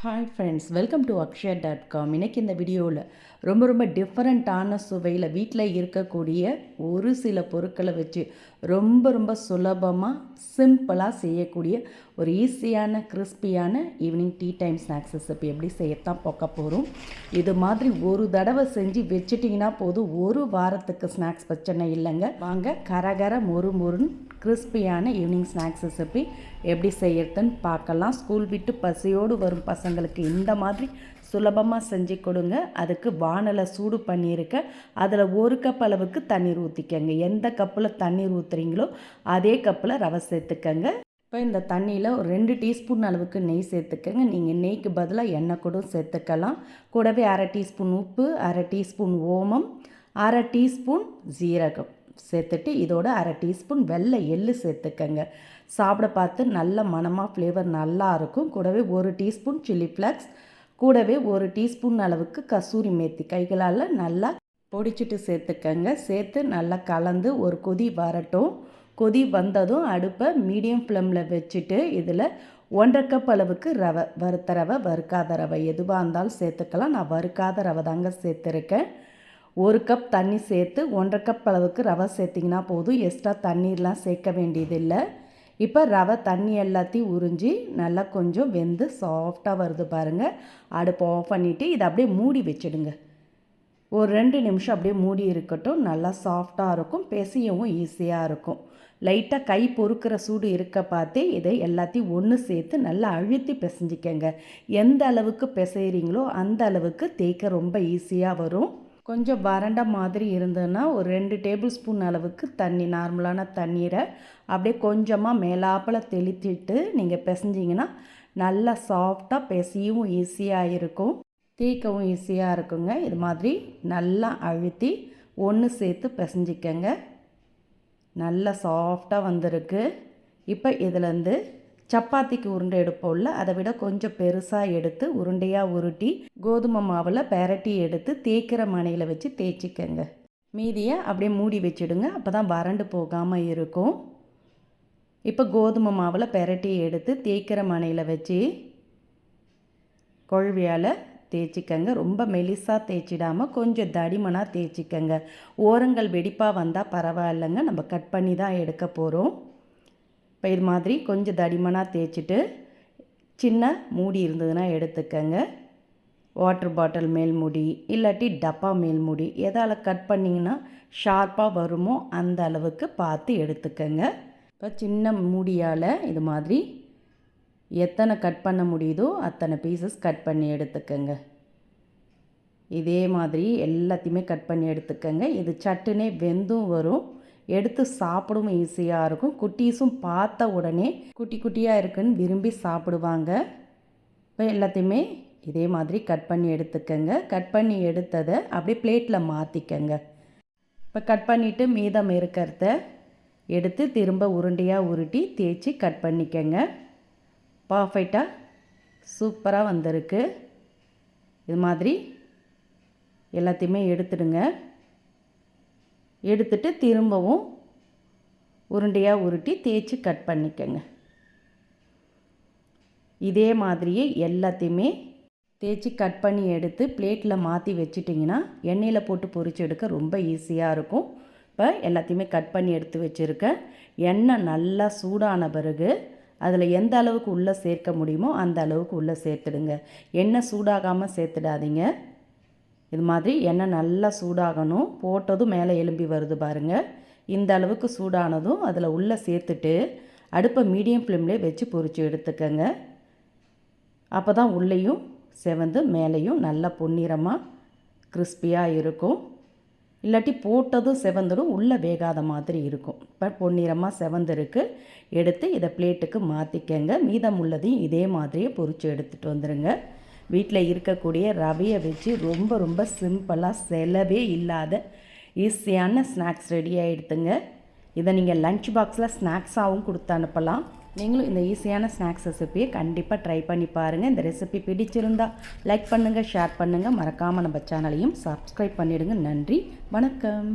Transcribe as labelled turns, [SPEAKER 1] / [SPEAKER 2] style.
[SPEAKER 1] Hi friends welcome to Akshaya dot com இன்றைக்கி இந்த வீடியோவில் ரொம்ப ரொம்ப டிஃப்ரெண்ட்டான சுவையில் வீட்டில் இருக்கக்கூடிய ஒரு சில பொருட்களை வச்சு ரொம்ப ரொம்ப சுலபமாக சிம்பிளாக செய்யக்கூடிய ஒரு ஈஸியான கிறிஸ்பியான evening tea time snacks recipe எப்படி செய்யத்தான் பார்க்க போகிறோம் இது மாதிரி ஒரு தடவை செஞ்சு வச்சுட்டிங்கன்னா போதும் ஒரு வாரத்துக்கு ஸ்நாக்ஸ் பிரச்சனை இல்லைங்க. வாங்க கரகர மொறு மொறுன்னு கிறிஸ்பியான ஈவினிங் ஸ்நாக்ஸ் ரெசிபி எப்படி செய்யறதுன்னு பார்க்கலாம். ஸ்கூல் விட்டு பசியோடு வரும் பசங்களுக்கு இந்த மாதிரி சுலபமாக செஞ்சு கொடுங்க. அதுக்கு வானலை சூடு பண்ணியிருக்க. அதில் ஒரு கப் அளவுக்கு தண்ணீர் ஊற்றிக்கங்க எந்த கப்பில் தண்ணீர் ஊற்றுறீங்களோ அதே கப்பில் ரவை சேர்த்துக்கங்க. இப்போ இந்த தண்ணியில் ஒரு ரெண்டு டீஸ்பூன் அளவுக்கு நெய் சேர்த்துக்கங்க. நீங்கள் நெய்க்கு பதிலாக எண்ணெய் கூட சேர்த்துக்கலாம். கூடவே அரை டீஸ்பூன் உப்பு அரை டீஸ்பூன் ஓமம் அரை டீஸ்பூன் ஜீரகம் சேர்த்துட்டு இதோட அரை டீஸ்பூன் வெள்ளை எள்ளு சேர்த்துக்கங்க. சாப்பிட பார்த்து நல்ல மனமாக ஃப்ளேவர் நல்லா இருக்கும். கூடவே ஒரு டீஸ்பூன் சில்லி ஃப்ளக்ஸ் கூடவே ஒரு டீஸ்பூன் அளவுக்கு கசூரி மேத்தி. கைகளால் நல்லா பொடிச்சிட்டு சேர்த்துக்கங்க. சேர்த்து நல்லா கலந்து ஒரு கொதி வரட்டும். கொதி வந்ததும் அடுப்பை மீடியம் ஃப்ளேமில் வச்சுட்டு இதில் ஒன்றரை கப் அளவுக்கு ரவை வறுத்த ரவை வறுக்காத ரவை. எதுவாக இருந்தாலும் சேர்த்துக்கலாம். நான் வறுக்காத ரவை தாங்க சேர்த்துருக்கேன். ஒரு கப் தண்ணி சேர்த்து ஒன்றரை கப் அளவுக்கு ரவை சேர்த்திங்கன்னா போதும். எக்ஸ்ட்ரா தண்ணீர்லாம் சேர்க்க வேண்டியதில்லை. இப்போ ரவை தண்ணி எல்லாத்தையும் உறிஞ்சி நல்லா கொஞ்சம் வெந்து சாஃப்டாக வருது பாருங்கள் அடுப்பு ஆஃப் பண்ணிவிட்டு இதை அப்படியே மூடி வச்சுடுங்க. ஒரு ரெண்டு நிமிஷம் அப்படியே மூடி இருக்கட்டும். நல்லா சாஃப்டாக இருக்கும். பிசையவும் ஈஸியாக இருக்கும். லைட்டாக கை பொறுக்கிற சூடு இருக்க பார்த்தே இதை எல்லாத்தையும் ஒன்று சேர்த்து நல்லா அழுத்தி பிசைஞ்சிக்கங்க. எந்த அளவுக்கு பிசைகிறீங்களோ அந்த அளவுக்கு தேய்க்க ரொம்ப ஈஸியாக வரும். கொஞ்சம் வறண்ட மாதிரி இருந்ததுன்னா ஒரு ரெண்டு டேபிள் ஸ்பூன் அளவுக்கு தண்ணி நார்மலான தண்ணீரை அப்படியே கொஞ்சமாக மேலாப்பில் தெளித்திட்டு நீங்கள் பிசைஞ்சிங்கன்னா நல்லா சாஃப்டாக பிசையவும் ஈஸியாக இருக்கும். தீக்கவும் ஈஸியாக இருக்குங்க. இது மாதிரி நல்லா அழுத்தி ஒன்று சேர்த்து பிசைஞ்சிக்கங்க. நல்லா சாஃப்டாக வந்திருக்கு. இப்போ இதுலேருந்து சப்பாத்திக்கு உருண்டை எடுப்போம்ல அதை விட கொஞ்சம் பெருசாக எடுத்து உருண்டையாக உருட்டி கோதுமை மாவில் பெரட்டி எடுத்து தேய்க்கிற மனையில் வச்சு தேய்ச்சிக்கங்க. மீதியை அப்படியே மூடி வச்சுடுங்க. அப்போ தான் வறண்டு போகாமல் இருக்கும். இப்போ கோதுமை மாவில் பெரட்டி எடுத்து தேய்க்கிற மனையில் வச்சு கொழுவியால் தேய்ச்சிக்கங்க. ரொம்ப மெலிசாக தேய்ச்சிடாமல் கொஞ்சம் தடிமனாக தேய்ச்சிக்கங்க. ஓரங்கள் வெடிப்பாக வந்தால் பரவாயில்லைங்க. நம்ம கட் பண்ணி தான் எடுக்க போகிறோம் இப்போ இது மாதிரி கொஞ்சம் தடிமனாக தேய்ச்சிட்டு சின்ன மூடி இருந்ததுன்னா எடுத்துக்கங்க. வாட்டர் பாட்டில் மேல் மூடி இல்லாட்டி டப்பா மேல் மூடி எதால் கட் பண்ணிங்கன்னா ஷார்ப்பாக வருமோ அந்த அளவுக்கு பார்த்து எடுத்துக்கங்க. இப்போ சின்ன மூடியால் இது மாதிரி எத்தனை கட் பண்ண முடியுதோ அத்தனை பீசஸ் கட் பண்ணி எடுத்துக்கங்க. இதே மாதிரி எல்லாத்தையுமே கட் பண்ணி எடுத்துக்கங்க. இது சட்டுனே வெந்தும் வரும். எடுத்து சாப்பிடவும் ஈஸியாக இருக்கும். குட்டீஸும் பார்த்த உடனே குட்டி குட்டியாக இருக்குன்னு விரும்பி சாப்பிடுவாங்க. இப்போ எல்லாத்தையுமே இதே மாதிரி கட் பண்ணி எடுத்துக்கங்க. கட் பண்ணி எடுத்ததை அப்படியே பிளேட்டில் மாற்றிக்கங்க இப்போ கட் பண்ணிவிட்டு மீதம் இருக்கிறத எடுத்து திரும்ப உருண்டையாக உருட்டி தேய்ச்சி கட் பண்ணிக்கங்க. பர்ஃபெக்டாக சூப்பராக வந்திருக்கு. இது மாதிரி எல்லாத்தையுமே எடுத்துடுங்க. எடுத்துட்டு திரும்பவும் உருண்டையாக உருட்டி தேய்ச்சி கட் பண்ணிக்கங்க. இதே மாதிரியே எல்லாத்தையுமே தேய்ச்சி கட் பண்ணி எடுத்து பிளேட்டில் மாற்றி வச்சிட்டிங்கன்னா எண்ணெயில் போட்டு பொறிச்சு எடுக்க ரொம்ப ஈஸியாக இருக்கும். இப்போ எல்லாத்தையுமே கட் பண்ணி எடுத்து வச்சுருக்கேன் எண்ணெய் நல்லா சூடான பிறகு அதில் எந்த அளவுக்கு உள்ளே சேர்க்க முடியுமோ அந்த அளவுக்கு உள்ளே சேர்த்துடுங்க. எண்ணெய் சூடாகாமல் சேர்த்துடாதீங்க. இது மாதிரி எண்ணெய் நல்லா சூடாகணும். போட்டதும் மேலே எலும்பி வருது பாருங்கள் இந்த அளவுக்கு சூடானதும் அதில் உள்ளே சேர்த்துட்டு அடுப்பை மீடியம் ஃப்ளேம்லேயே வச்சு பொறிச்சு எடுத்துக்கோங்க. அப்போ தான் உள்ளேயும் செவந்து மேலேயும் நல்லா பொன்னிறமாக கிறிஸ்பியாக இருக்கும். இல்லாட்டி போட்டதும் செவந்துடும் உள்ளே வேகாத மாதிரி இருக்கும். இப்போ பொன்னிறமாக செவந்திருக்கு. எடுத்து இதை பிளேட்டுக்கு மாற்றிக்கங்க மீதம் உள்ளதையும் இதே மாதிரியே பொறிச்சு எடுத்துகிட்டு வந்துடுங்க வீட்டில் இருக்கக்கூடிய ரவையை வச்சு ரொம்ப ரொம்ப சிம்பிளாக செலவே இல்லாத ஈஸியான ஸ்நாக்ஸ் ரெடி ஆகிடுதுங்க இதை நீங்கள் லன்ச் பாக்ஸில் ஸ்நாக்ஸாகவும் கொடுத்து அனுப்பலாம். நீங்களும் இந்த ஈஸியான ஸ்நாக்ஸ் ரெசிப்பியை கண்டிப்பாக ட்ரை பண்ணி பாருங்கள் இந்த ரெசிபி பிடிச்சிருந்தால் லைக் பண்ணுங்கள் ஷேர் பண்ணுங்கள் மறக்காமல் நம்ம சேனலையும் சப்ஸ்கிரைப் பண்ணிவிடுங்க நன்றி வணக்கம்.